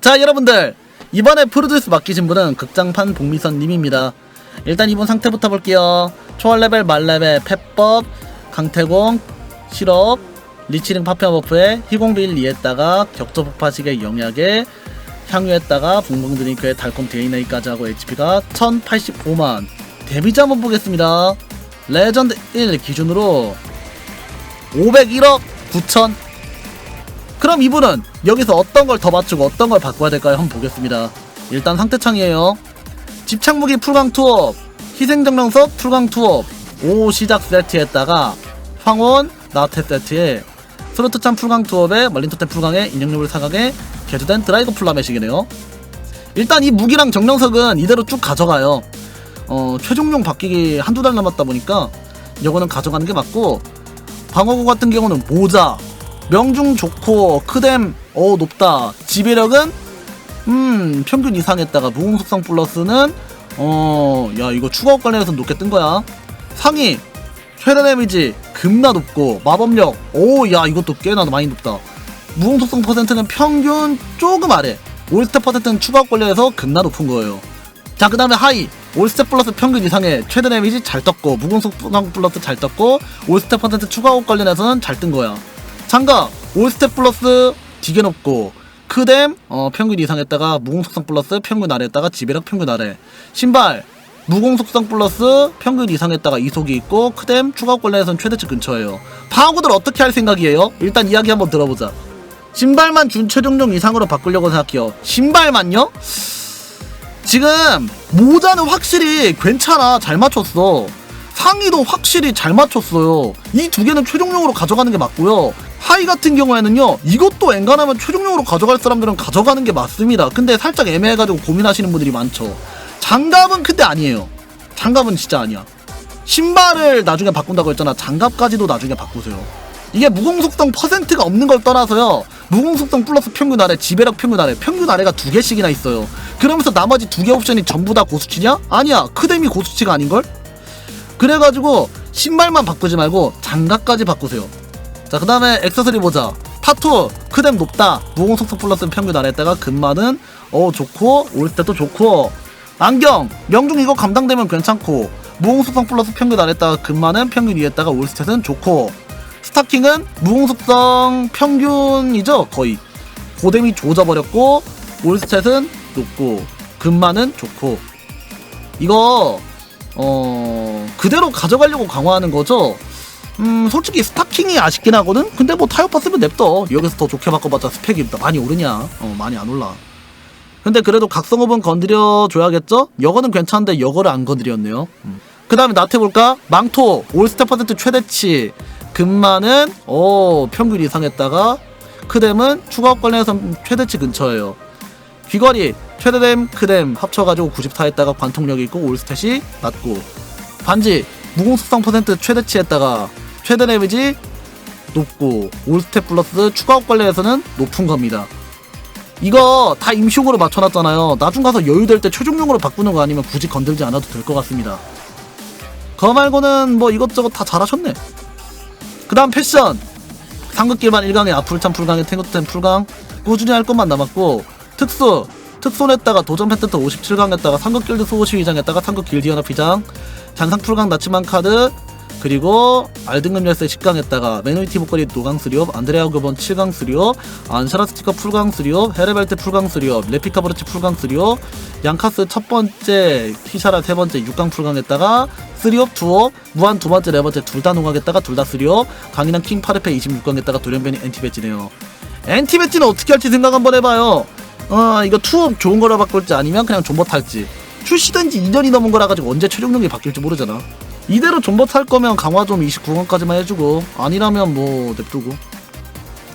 자 여러분들. 이번에 프로듀스 맡기신 분은 극장판 복미선님입니다. 일단 이분 상태부터 볼게요. 초월레벨 말레벨 펫법 강태공 실업 리치링 파편 버프에 희공빌 리에다가 격조 폭파식의 영약에 향유에다가 붕붕 드링크에 달콤 DNA까지 하고 HP가 1085만. 데미지 한번 보겠습니다. 레전드 1 기준으로 501억 9천 그럼 이분은 여기서 어떤 걸 더 맞추고 어떤 걸 바꿔야 될까요? 한번 보겠습니다. 일단 상태창이에요. 집착무기 풀강 투업, 희생정령석 풀강 투업, 5 시작 세트에다가 황혼 나태 세트에 스로트찬 풀강 투업에 멀린토템 풀강에 인형류물 사각에 개조된 드라이거 플라메식이네요. 일단 이 무기랑 정령석은 이대로 쭉 가져가요. 어, 최종용 바뀌기 한두 달 남았다 보니까 이거는 가져가는 게 맞고 방어구 같은 경우는 모자, 명중 좋고 크뎀 어 높다. 지배력은 음 평균 이상했다가 무공속성 플러스는 어 야 이거 추가업 관련해서 높게 뜬 거야. 상위 최대 데미지 겁나 높고 마법력 오 야 이것도 꽤나 많이 높다. 무공속성 퍼센트는 평균 조금 아래 올스텝 퍼센트는 추가업 관련해서 겁나 높은 거예요. 자 그 다음에 하이 올스텝 플러스 평균 이상의 최대 데미지 잘 떴고 무공속성 플러스 잘 떴고 올스텝 퍼센트 추가업 관련해서는 잘 뜬 거야 장갑 올스텝 플러스 되게 높고 크뎀 어, 평균 이상 했다가 무공 속성 플러스 평균 아래 했다가 지배력 평균 아래. 신발 무공 속성 플러스 평균 이상 했다가 이속이 있고 크뎀 추가 관련해서는 최대치 근처예요. 방어구들 어떻게 할 생각이에요? 일단 이야기 한번 들어보자. 신발만 준 최종용 이상으로 바꾸려고 생각해요. 신발만요? 지금 모자는 확실히 괜찮아. 잘 맞췄어. 상의도 확실히 잘 맞췄어요. 이 두 개는 최종용으로 가져가는 게 맞고요 하이 같은 경우에는요 이것도 엔간하면 최종용으로 가져갈 사람들은 가져가는 게 맞습니다. 근데 살짝 애매해가지고 고민하시는 분들이 많죠. 장갑은 근데 아니에요. 장갑은 진짜 아니야. 신발을 나중에 바꾼다고 했잖아. 장갑까지도 나중에 바꾸세요. 이게 무공속성 퍼센트가 없는 걸 떠나서요. 무공속성 플러스 평균 아래 지배력 평균 아래 평균 아래가 두 개씩이나 있어요. 그러면서 나머지 두 개 옵션이 전부 다 고수치냐? 아니야. 크뎀이 고수치가 아닌걸? 그래가지고 신발만 바꾸지 말고 장갑까지 바꾸세요 자, 그 다음에 액세서리 보자. 타투, 크뎀 높다. 무공 속성 플러스는 평균 아래다가 금마는, 어, 좋고, 올 때도 좋고. 안경, 명중 이거 감당되면 괜찮고. 무공 속성 플러스 평균 아래다가 금마는 평균 위에다가 올스탯은 좋고. 스타킹은 무공 속성 평균이죠, 거의. 고뎀이 조져버렸고, 올스탯은 높고, 금마는 좋고. 이거, 어, 그대로 가져가려고 강화하는 거죠? 음 솔직히 스타킹이 아쉽긴 하거든? 근데 뭐 타이어파 쓰면 냅둬 여기서 더 좋게 바꿔봤자 스펙이 많이 오르냐 어 많이 안 올라 근데 그래도 각성업은 건드려줘야겠죠? 여거는 괜찮은데 여거를 안 건드렸네요 음. 그 다음에 나태 볼까? 망토 올스텝 퍼센트 최대치 금마는 어 평균 이상했다가 크뎀은 추가업 관련해서 최대치 근처예요 귀걸이 최대뎀 크뎀 합쳐가지고 90타 했다가 관통력이 있고 올스탯이 낮고 반지 무공속성 퍼센트 최대치 했다가 최대 데미지 높고 올스텝 플러스 추가업 관련해서는 높은 겁니다. 이거 다 임시용으로 맞춰놨잖아요. 나중 가서 여유될 때 최종용으로 바꾸는 거 아니면 굳이 건들지 않아도 될 것 같습니다. 그거 말고는 뭐 이것저것 다 잘하셨네. 그 다음 패션. 상극길만 1강에 아풀참 풀강에 탱크템 풀강 꾸준히 할 것만 남았고 특수 특손했다가 도전 펜트트 57강 했다가 상극길드 수호시 위장 했다가 상극길 디언업휘장 잔상 풀강 나치만 카드 그리고 알등급 열쇠 10강했다가 매너리티 목걸이 노강 수리업 안드레아 교본 7강 수리업 안샤라 스티커 풀강 수리업 헤레벨트 풀강 수리업 레피카 브로치 풀강 수리업 양카스 첫 번째 티샤라 세 번째 6강 풀강했다가 쓰리업 두업 무한 두 번째 네 번째 둘 다 농강했다가 둘다 쓰리업 강인한 킹 파르페 26강했다가 돌연변이 엔티 배지네요. 엔티 배지는 어떻게 할지 생각 한번 해봐요. 어 이거 투업 좋은 거로 바꿀지 아니면 그냥 존버 탈지. 출시된 지 2년이 넘은 거라 가지고 언제 최종력이 바뀔지 모르잖아 이대로 존버 탈 거면 강화 좀 29강까지만 해주고 아니라면 뭐 냅두고.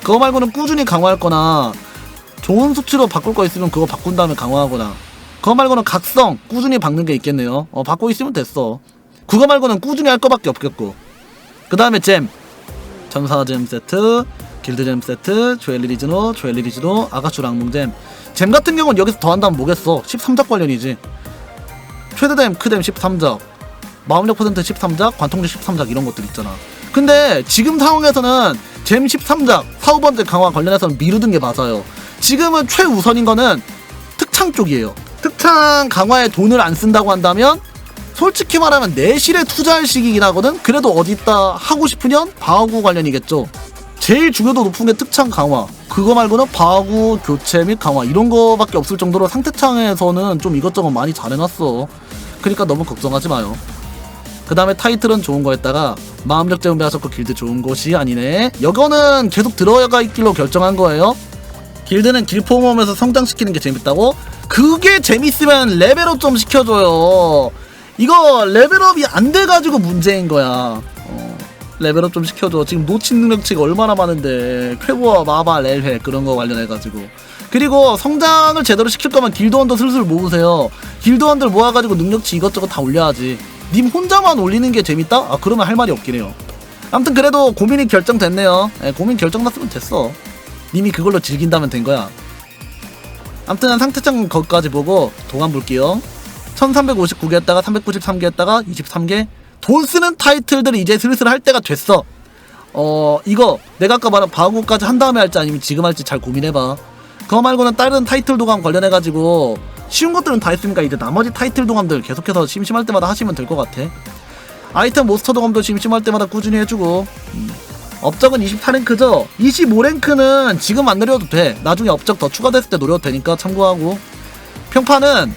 그거 말고는 꾸준히 강화할 거나 좋은 수치로 바꿀 거 있으면 그거 바꾼 다음에 강화하거나. 그거 말고는 각성 꾸준히 박는 게 있겠네요. 어 받고 있으면 됐어. 그거 말고는 꾸준히 할 거밖에 없겠고. 그 다음에 잼. 전사잼 세트 길드잼 세트 조엘리 리즈노 조엘리 리즈노 아가추 랑몽잼. 잼 같은 경우는 여기서 더한다면 뭐겠어? 13작 관련이지. 최대댐 크댐 13작 마음력 퍼센트 13작 관통력 13작 이런 것들 있잖아 근데 지금 상황에서는 잼 13작 사후 번째 강화 관련해서는 미루는 게 맞아요 지금은 최우선인 거는 특창 쪽이에요. 특창 강화에 돈을 안 쓴다고 한다면 솔직히 말하면 내실에 투자할 시기긴 하거든. 그래도 어디다 하고 싶으면 방어구 관련이겠죠. 제일 중요도 높은 게 특창 강화. 그거 말고는 방어구 교체 및 강화 이런 거밖에 없을 정도로 상태창에서는 좀 이것저것 많이 잘 해놨어. 그러니까 너무 걱정하지 마요. 그 다음에 타이틀은 좋은 거였다가 마음력 재운배하셨고 길드 좋은 곳이 아니네. 이거는 계속 들어가 있길로 결정한 거예요. 길드는 길포 모으면서 성장시키는 게 재밌다고? 그게 재밌으면 레벨업 좀 시켜줘요. 이거 레벨업이 안 돼가지고 문제인 거야. 어, 레벨업 좀 시켜줘. 지금 놓친 능력치가 얼마나 많은데 쾌보와 마바 렐회 그런 거 관련해가지고. 그리고 성장을 제대로 시킬 거면 길드원도 슬슬 모으세요. 길드원들 모아가지고 능력치 이것저것 다 올려야지. 님 혼자만 올리는 게 재밌다? 아 그러면 할 말이 없긴 해요. 아무튼 그래도 고민이 결정됐네요. 예, 고민 결정났으면 됐어. 님이 그걸로 즐긴다면 된 거야. 아무튼 상태창 거기까지 보고 도감 볼게요. 1359개 했다가 393개 했다가 23개 돈 쓰는 타이틀들이 이제 슬슬 할 때가 됐어. 어 이거 내가 아까 말한 바구까지 한 다음에 할지 아니면 지금 할지 잘 고민해봐. 그거 말고는 다른 타이틀 도감 관련해가지고 쉬운 것들은 다 했으니까 이제 나머지 타이틀 도감들 계속해서 심심할 때마다 하시면 될 것 같아. 아이템 모스터 도감도 심심할 때마다 꾸준히 해주고 음. 업적은 24랭크죠? 25랭크는 지금 안 노려도 돼. 나중에 업적 더 추가됐을 때 노려도 되니까 참고하고. 평판은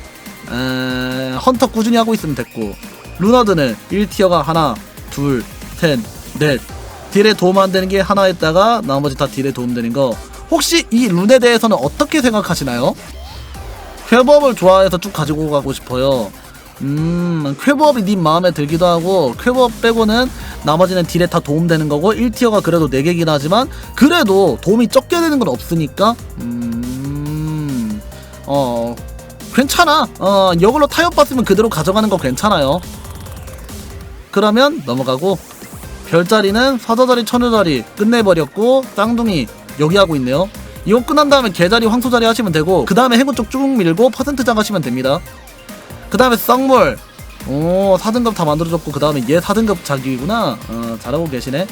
에... 헌터 꾸준히 하고 있으면 됐고 루너드는 1티어가 하나, 둘, 셋, 넷 딜에 도움 안 되는 게 하나 했다가 나머지 다 딜에 도움 되는 거 혹시 이 룬에 대해서는 어떻게 생각하시나요? 쾌법을 좋아해서 쭉 가지고 가고 싶어요. 음, 쾌법이 님 마음에 들기도 하고, 쾌법 빼고는 나머지는 딜에 다 도움되는 거고, 1티어가 그래도 4개긴 하지만, 그래도 도움이 적게 되는 건 없으니까, 음, 어, 괜찮아. 어, 이걸로 타협 받으면 그대로 가져가는 거 괜찮아요. 그러면 넘어가고, 별자리는 사자자리, 처녀자리 끝내버렸고, 쌍둥이 여기 하고 있네요. 이거 끝난 다음에 개자리, 황소자리 하시면 되고, 그 다음에 해군 쪽 쭉 밀고 퍼센트장 하시면 됩니다. 그 다음에 썩물. 오 4등급 다 만들어줬고 그 다음에 얘 4등급 자기구나. 어 잘하고 계시네.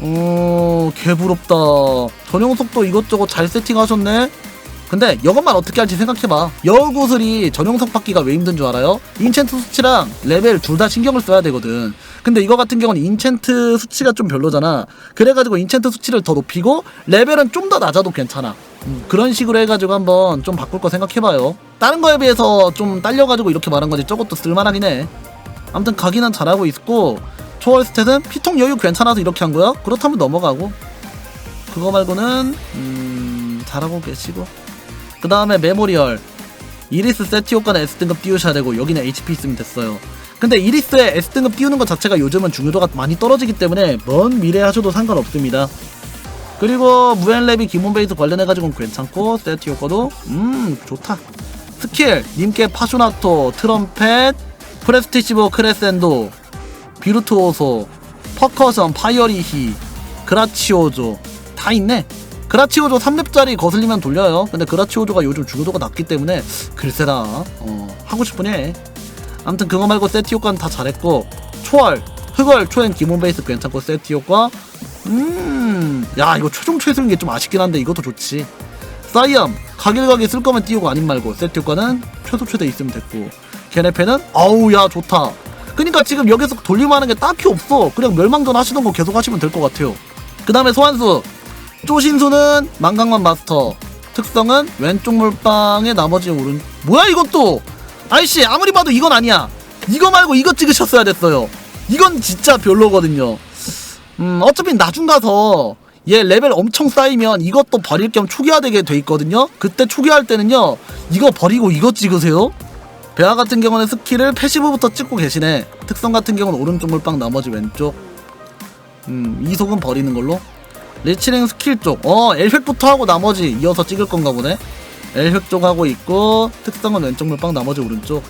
오 개부럽다. 전용 속도 이것저것 잘 세팅하셨네. 근데 이것만 어떻게 할지 생각해봐. 여구슬이 전용석 받기가 왜 힘든 줄 알아요? 인챈트 수치랑 레벨 둘 다 신경을 써야 되거든 근데 이거 같은 경우는 인챈트 수치가 좀 별로잖아. 그래가지고 인챈트 수치를 더 높이고 레벨은 좀 더 낮아도 괜찮아. 음, 그런 식으로 해가지고 한번 좀 바꿀 거 생각해봐요. 다른 거에 비해서 좀 딸려가지고 이렇게 말한 거지. 저것도 쓸만하긴 해. 아무튼 가기는 잘하고 있고 초월 스탯은 피통 여유 괜찮아서 이렇게 한 거야? 그렇다면 넘어가고. 그거 말고는 음 잘하고 계시고. 그 다음에 메모리얼. 이리스 세티 효과는 S등급 띄우셔야 되고 여기는 HP 있으면 됐어요 근데 이리스에 S등급 띄우는 것 자체가 요즘은 중요도가 많이 떨어지기 때문에 먼 미래에 하셔도 상관없습니다. 그리고 무엔랩이 기본 베이스 관련해가지고는 괜찮고 세티 효과도 음 좋다. 스킬 님께 파슈나토 트럼펫 프레스티시보 크레센도 비루투오소 퍼커션 파이어리히 그라치오조. 다 있네. 그라치오조 3렙짜리 거슬리면 돌려요. 근데 그라치오조가 요즘 중요도가 낮기 때문에 글쎄다 어, 하고 싶으니 해 아무튼 그거 말고 세티 효과는 다 잘했고 초월 흑월 초엔 기본 베이스 괜찮고 세티 효과 음 야 이거 최종 최소인 게 좀 아쉽긴 한데 이것도 좋지. 사이암 가길가게 쓸 거면 띄우고 아님 말고 세트 효과는 최소 최대 있으면 됐고 걔네 패는 아우 야 좋다. 그니까 지금 여기서 돌림하는 게 딱히 없어. 그냥 멸망전 하시던 거 계속 하시면 될 것 같아요. 그 다음에 소환수. 쪼신수는 망강만 마스터. 특성은 왼쪽 물방에 나머지 오른 뭐야 이것도 아이씨 아무리 봐도 이건 아니야. 이거 말고 이거 찍으셨어야 됐어요. 이건 진짜 별로거든요. 음 어차피 나중 가서 얘 레벨 엄청 쌓이면 이것도 버릴 겸 초기화되게 돼 있거든요. 그때 초기화할 때는요 이거 버리고 이거 찍으세요. 베아 같은 경우는 스킬을 패시브부터 찍고 계시네. 특성 같은 경우는 오른쪽 물방 나머지 왼쪽. 음 이속은 버리는 걸로. 리치링 스킬 쪽어 엘획부터 하고 나머지 이어서 찍을 건가 보네 엘획 쪽 하고 있고 특성은 왼쪽 물방 나머지 오른쪽.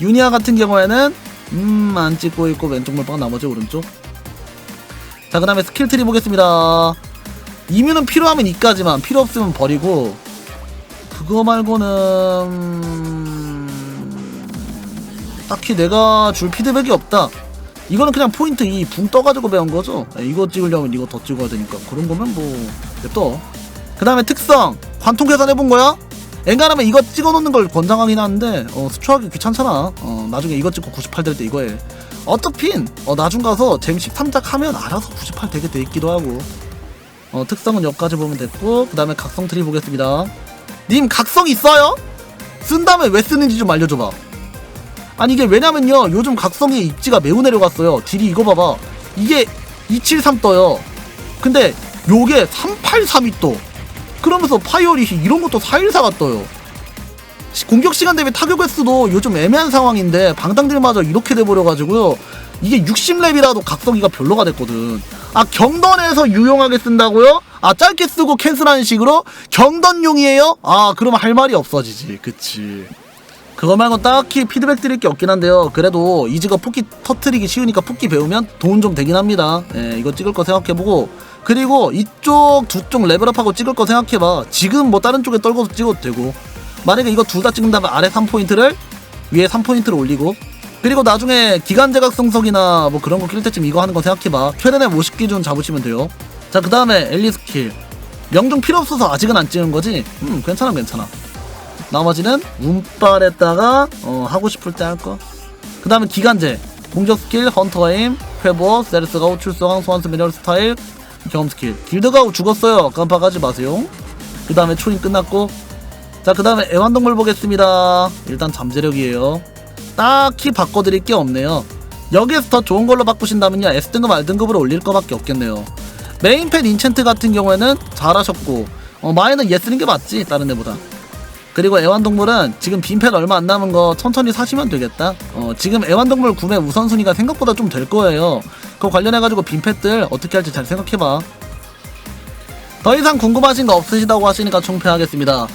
유니아 같은 경우에는 음 안 찍고 있고 왼쪽 물방 나머지 오른쪽. 자 그 다음에 스킬 트리 보겠습니다. 이뮤는 필요하면 이까지만 필요 없으면 버리고. 그거 말고는 딱히 내가 줄 피드백이 없다. 이거는 그냥 포인트 이 붕 떠가지고 배운 거죠? 예, 이거 찍으려면 이거 더 찍어야 되니까. 그런 거면 뭐 냅둬. 그 다음에 특성. 관통 계산해본 거야? 엔간하면 이거 찍어놓는 걸 권장하긴 하는데 어, 수초하기 귀찮잖아. 어, 나중에 이거 찍고 98 될 때 이거 해 어차피 어, 나중 가서 잼 13작 하면 알아서 98 되게 돼 있기도 하고. 어, 특성은 여기까지 보면 됐고 그 다음에 각성 트리 보겠습니다. 님 각성 있어요? 쓴 다음에 왜 쓰는지 좀 알려줘봐. 아니 이게 왜냐면요 요즘 각성의 입지가 매우 내려갔어요. 딜이 이거 봐봐. 이게 273 떠요. 근데 요게 383이 떠 그러면서 파이어릿이 이런 것도 414가 떠요 시- 공격 시간 대비 타격 횟수도 요즘 애매한 상황인데 방당들마저 이렇게 돼버려가지고요 이게 60렙이라도 각성기가 별로가 됐거든 아 경던에서 유용하게 쓴다고요? 아 짧게 쓰고 캔슬하는 식으로 경던용이에요? 아 그러면 할 말이 없어지지 그치 그거 말고 딱히 피드백 드릴 게 없긴 한데요. 그래도 이즈가 뽑기 터트리기 쉬우니까 뽑기 배우면 도움 좀 되긴 합니다. 예, 이거 찍을 거 생각해보고. 그리고 이쪽 두 쪽 레벨업하고 찍을 거 생각해봐. 지금 뭐 다른 쪽에 떨궈서 찍어도 되고. 만약에 이거 둘 다 찍는다면 아래 3포인트를 위에 3포인트를 올리고. 그리고 나중에 기간제각 성석이나 뭐 그런 거 낄 때쯤 이거 하는 거 생각해봐. 최대한 50 기준 잡으시면 돼요. 자, 그 다음에 엘리 스킬. 명중 필요 없어서 아직은 안 찍은 거지? 음, 괜찮아, 괜찮아. 나머지는 운빨에다가 어, 하고 싶을 때 할 거. 그 다음에 기간제, 공격 스킬, 헌터 에임, 회보, 세르스가 우, 출소강, 소환수 미네랄 스타일, 경험 스킬. 길드가우 죽었어요. 깜빡하지 마세요. 그 다음에 초림 끝났고. 자, 그 다음에 애완동물 보겠습니다. 일단 잠재력이에요. 딱히 바꿔드릴 게 없네요. 여기에서 더 좋은 걸로 바꾸신다면요. S등급, R등급으로 올릴 거밖에 없겠네요. 메인팬 인챈트 같은 경우에는 잘하셨고, 어, 마이는 얘 쓰는 게 맞지, 다른 데보다. 그리고 애완동물은 지금 빈펜 얼마 안 남은 거 천천히 사시면 되겠다. 어, 지금 애완동물 구매 우선순위가 생각보다 좀 될 거예요. 그거 관련해가지고 빈펜들 어떻게 할지 잘 생각해봐. 더 이상 궁금하신 거 없으시다고 하시니까 총폐하겠습니다.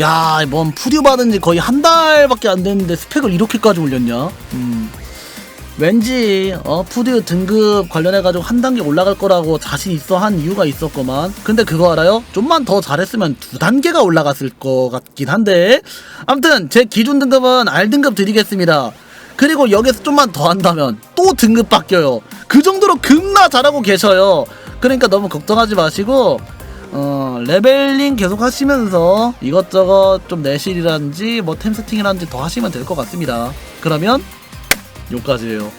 야, 뭔 푸듀 받은 지 거의 한 달밖에 안 됐는데 스펙을 이렇게까지 올렸냐? 음. 왠지 어 푸드 등급 관련해가지고 한 단계 올라갈 거라고 자신 있어 한 이유가 있었구만 근데 그거 알아요? 좀만 더 잘했으면 두 단계가 올라갔을 것 같긴 한데 아무튼 제 기준 등급은 R 등급 드리겠습니다 그리고 여기서 좀만 더 한다면 또 등급 바뀌어요. 그 정도로 겁나 잘하고 계셔요. 그러니까 너무 걱정하지 마시고 어 레벨링 계속 하시면서 이것저것 좀 내실이라든지 뭐 템 세팅이라든지 더 하시면 될 것 같습니다. 그러면 요까지예요.